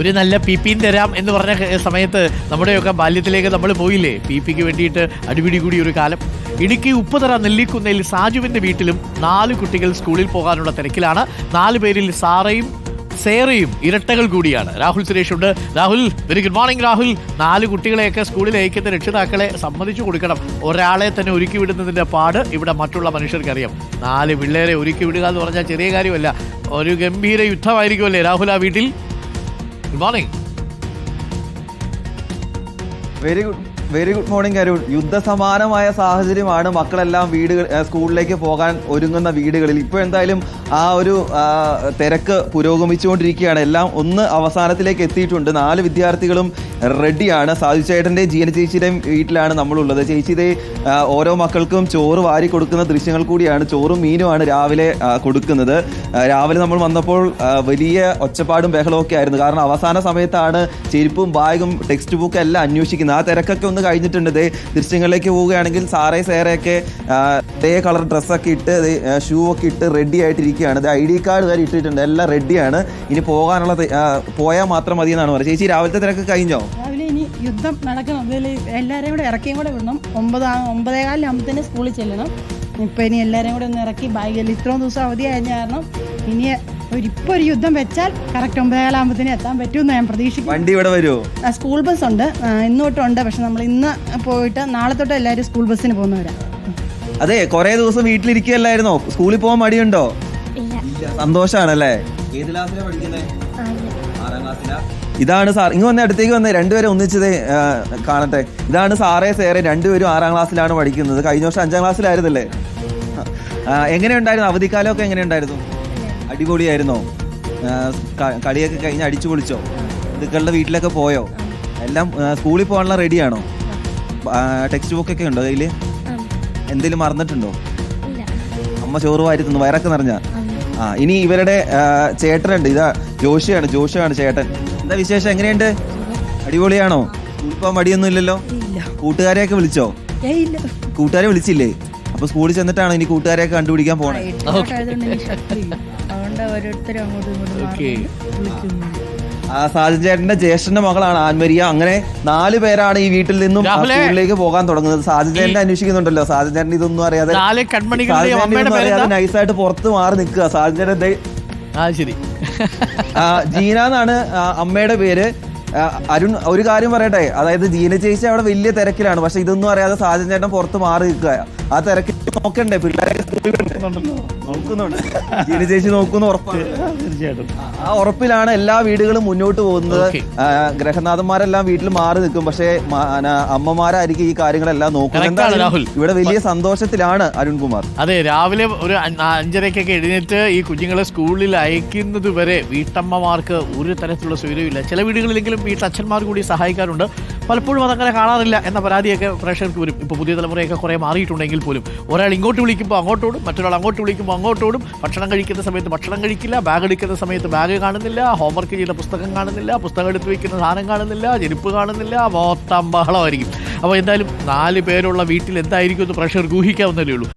ഒരു നല്ല പി പിയും തരാം എന്ന് പറഞ്ഞ സമയത്ത് നമ്മുടെയൊക്കെ ബാല്യത്തിലേക്ക് നമ്മൾ പോയില്ലേ? പി പിക്ക് വേണ്ടിയിട്ട് അടിപിടി കൂടി ഒരു കാലം. ഇടുക്കി ഉപ്പുതറ നെല്ലിക്കുന്നയിൽ സാജുവിന്റെ വീട്ടിലും നാല് കുട്ടികൾ സ്കൂളിൽ പോകാനുള്ള തിരക്കിലാണ്. നാല് പേരിൽ സാറയും സേറയും ഇരട്ടകൾ കൂടിയാണ്. രാഹുൽ സുരേഷ് ഉണ്ട് Rahul very good morning Rahul. നാല് കുട്ടികളെയൊക്കെ സ്കൂളിൽ അയക്കുന്ന രക്ഷിതാക്കളെ സമ്മതിച്ചു കൊടുക്കണം. ഒരാളെ തന്നെ ഒരുക്കി വിടുന്നതിന്റെ പാട് ഇവിടെ മറ്റുള്ള മനുഷ്യർക്കറിയാം. നാല് പിള്ളേരെ ഒരുക്കി വിടുക എന്ന് പറഞ്ഞാൽ ചെറിയ കാര്യമല്ല. ഒരു ഗംഭീര യുദ്ധമായിരിക്കുമല്ലേ രാഹുൽ ആ വീട്ടിൽ? Good morning very good very good morning Arun യുദ്ധസമാനമായ സാഹചര്യമാണ് മക്കളെല്ലാം വീടുകൾ സ്കൂളിലേക്ക് പോകാൻ ഒരുങ്ങുന്ന വീടുകളിൽ. ഇപ്പോൾ എന്തായാലും ആ ഒരു തിരക്ക് പുരോഗമിച്ചുകൊണ്ടിരിക്കുകയാണ്. എല്ലാം ഒന്ന് അവസാനത്തിലേക്ക് എത്തിയിട്ടുണ്ട്. നാല് വിദ്യാർത്ഥികളും റെഡിയാണ്. സാധു ചേട്ടന്റെ ജീന ചേച്ചിയുടെയും വീട്ടിലാണ് നമ്മളുള്ളത്. ചേച്ചി ഓരോ മക്കൾക്കും ചോറ് വാരി കൊടുക്കുന്ന ദൃശ്യങ്ങൾ കൂടിയാണ്. ചോറും മീനുമാണ് രാവിലെ കൊടുക്കുന്നത്. രാവിലെ നമ്മൾ വന്നപ്പോൾ വലിയ ഒച്ചപ്പാടും ബഹളവും ഒക്കെ ആയിരുന്നു. കാരണം അവസാന സമയത്താണ് ചെരുപ്പും ബാഗും ടെക്സ്റ്റ് ബുക്കും എല്ലാം അന്വേഷിക്കുന്നത്. ആ തിരക്കൊക്കെ ഒന്ന് കഴിഞ്ഞിട്ടുണ്ട്. ദേ ദൃശ്യങ്ങളിലേക്ക് പോവുകയാണെങ്കിൽ സാറേ സേറെയൊക്കെ ദേ കളർ ഡ്രസ്സൊക്കെ ഇട്ട് ഷൂ ഒക്കെ ഇട്ട് റെഡി ആയിട്ടിരിക്കുകയാണ്. ഐ ഡി കാർഡ് വരെ ഇട്ടിട്ടുണ്ട്. എല്ലാം റെഡിയാണ് ഇനി പോകാനുള്ള പോയാൽ മാത്രം മതി എന്നാണ് പറയുന്നത് ചേച്ചി രാവിലത്തെ തിരക്ക് കഴിഞ്ഞോ? രാവിലെ ഇനി യുദ്ധം നടക്കണം. അതിൽ എല്ലാവരെയും കൂടെ ഇറക്കിയും കൂടെ വിടണം. ഒമ്പത് ഒമ്പതേകാലിനാകുമ്പത്തേന് സ്കൂളിൽ ചെല്ലണം. ഇപ്പം ഇനി എല്ലാവരെയും കൂടെ ഒന്ന് ഇറക്കി ബാഗിൽ ഇത്രയും ദിവസം അവധി കഴിഞ്ഞ കാരണം ഇനി ഒരു ഇപ്പോൾ ഒരു യുദ്ധം വെച്ചാൽ കറക്റ്റ് ഒമ്പതേകാലാകുമ്പത്തേന് എത്താൻ പറ്റുമെന്ന് ഞാൻ പ്രതീക്ഷിക്കുന്നു. വണ്ടി ഇവിടെ വരുമോ സ്കൂൾ ബസ് ഉണ്ട്. ഇന്ന് തൊട്ടുണ്ട് പക്ഷെ നമ്മൾ ഇന്ന് പോയിട്ട് നാളെ തൊട്ട് എല്ലാവരും സ്കൂൾ ബസ്സിന് പോകുന്നവരാ. അതെ കുറേ ദിവസം വീട്ടിലിരിക്കുകയല്ലായിരുന്നോ? സ്കൂളിൽ പോകാൻ മടിയുണ്ടോ? ഇല്ല. സന്തോഷാണല്ലേ? ഏത് ക്ലാസ്സിലാണ് പഠിക്കുന്നത് ആറാം ക്ലാസ്സിലാ ഇതാണ് സാർ ഇങ്ങ് വന്ന അടുത്തേക്ക് വന്നേ രണ്ടുപേരും ഒന്നിച്ചത് കാണട്ടെ. ഇതാണ് സാറേ സേറെ രണ്ടുപേരും ആറാം ക്ലാസ്സിലാണ് പഠിക്കുന്നത്. കഴിഞ്ഞ വർഷം അഞ്ചാം ക്ലാസ്സിലായിരുന്നല്ലേ എങ്ങനെയുണ്ടായിരുന്നു? അവധിക്കാലമൊക്കെ എങ്ങനെയുണ്ടായിരുന്നു? അടിപൊളിയായിരുന്നോ. കളിയൊക്കെ കഴിഞ്ഞ് അടിച്ചു പൊളിച്ചോ. ഇതുക്കളുടെ വീട്ടിലൊക്കെ പോയോ? എല്ലാം സ്കൂളിൽ പോകാനുള്ള റെഡിയാണോ ടെക്സ്റ്റ് ബുക്കൊക്കെ ഉണ്ടോ കയ്യിൽ എന്തെങ്കിലും മറന്നിട്ടുണ്ടോ? അമ്മ ചോറ് വാരി തിന്നു വയറൊക്കെ നിറഞ്ഞ. ആ ഇനി ഇവരുടെ ചേട്ടനുണ്ട്. ഇതാ ജോഷിയാണ് ജോഷിയാണ് ചേട്ടൻ. എന്താ വിശേഷം? എങ്ങനെയുണ്ട്? അടിപൊളിയാണോ? സ്കൂളിൽ പോകാൻ മടിയൊന്നും ഇല്ലല്ലോ കൂട്ടുകാരെയൊക്കെ വിളിച്ചോ? കൂട്ടുകാരെ വിളിച്ചില്ലേ? അപ്പൊ സ്കൂളിൽ ചെന്നിട്ടാണ് ഇനി കൂട്ടുകാരെയൊക്കെ കണ്ടുപിടിക്കാൻ പോണേ? അതുകൊണ്ട് ഓരോരുത്തരും അങ്ങോട്ടും ഇങ്ങോട്ടും ഓക്കെ ആ സാജൻ ചേട്ടന്റെ ജ്യേഷ്ഠന്റെ മകളാണ് ആൻമരിയ. അങ്ങനെ നാല് പേരാണ് ഈ വീട്ടിൽ നിന്നും ആ രാഹുലേ. സ്കൂളിലേക്ക് പോകാൻ തുടങ്ങുന്നത്. സാജൻ ചേട്ടനെ അന്വേഷിക്കുന്നുണ്ടല്ലോ. സാജൻ ചേട്ടൻ ഇതൊന്നും അറിയാതെ നാല് കൺമണികളുടെയും സാജൻ ചേട്ടൻ അമ്മയുടെ ഇതൊന്നും അറിയാതെ നൈസായിട്ട് പുറത്ത് മാറി നിൽക്കുക. സാജൻ ചേട്ടൻ ദേ ആ ശരി. ആ, ജീന എന്നാണ് ആ, അമ്മയുടെ പേര്. ആ, അരുൺ ഒരു കാര്യം പറയട്ടെ. അതായത് ജീന ചേച്ചി അവിടെ വലിയ തിരക്കിലാണ്. പക്ഷെ ഇതൊന്നും അറിയാതെ സാജൻ ചേട്ടൻ പുറത്ത് മാറി നിൽക്കുക. ആ തിരക്കിൽ നോക്കണ്ടേ? പിള്ളേരൊക്കെ സ്കൂളിൽ. നോക്കുന്നുണ്ട്. ജീന ചേച്ചി നോക്കുന്ന ഉറപ്പാണ്. തീർച്ചയായിട്ടും. ആ ഉറപ്പിലാണ് എല്ലാ വീടുകളും മുന്നോട്ട് പോകുന്നത്. ഗ്രഹനാഥന്മാരെല്ലാം വീട്ടിൽ മാറി നിൽക്കും. പക്ഷേ അമ്മമാരായിരിക്കും ഈ കാര്യങ്ങളെല്ലാം നോക്കുന്നത്. രാഹുൽ. ഇവിടെ വലിയ സന്തോഷത്തിലാണ് അരുൺകുമാർ. അതെ രാവിലെ ഒരു അഞ്ചരക്കൊക്കെ എഴുന്നേറ്റ് ഈ കുഞ്ഞുങ്ങളെ സ്കൂളിൽ അയക്കുന്നത് വരെ വീട്ടമ്മമാർക്ക് ഒരു തരത്തിലുള്ള സൗകര്യമില്ല ചില വീടുകളിലെങ്കിലും വീട്ടച്ഛന്മാർ കൂടി സഹായിക്കാറുണ്ട്. പലപ്പോഴും അതങ്ങനെ കാണാറില്ല എന്ന പരാതിയൊക്കെ പ്രേക്ഷകർക്ക് വരും. ഇപ്പോൾ പുതിയ തലമുറയൊക്കെ കുറേ മാറിയിട്ടുണ്ടെങ്കിൽ പോലും. ഒരാൾ ഇങ്ങോട്ട് വിളിക്കുമ്പോൾ അങ്ങോട്ടോടും മറ്റൊരാൾ അങ്ങോട്ട് വിളിക്കുമ്പോൾ അങ്ങോട്ടോടും ഭക്ഷണം കഴിക്കുന്ന സമയത്ത് ഭക്ഷണം കഴിക്കില്ല ബാഗ് എടുക്കുന്ന സമയത്ത് ബാഗ് കാണുന്നില്ല ഹോംവർക്ക് ചെയ്ത പുസ്തകം കാണുന്നില്ല പുസ്തകം എടുത്ത് വയ്ക്കുന്ന സാധനം കാണുന്നില്ല ജനിപ്പ് കാണുന്നില്ല മൊത്തം ബഹളമായിരിക്കും. അപ്പോൾ എന്തായാലും നാല് പേരുള്ള വീട്ടിൽ എന്തായിരിക്കും എന്ന് പ്രേക്ഷകർക്ക് ഊഹിക്കാവുന്നതേ ഉള്ളൂ.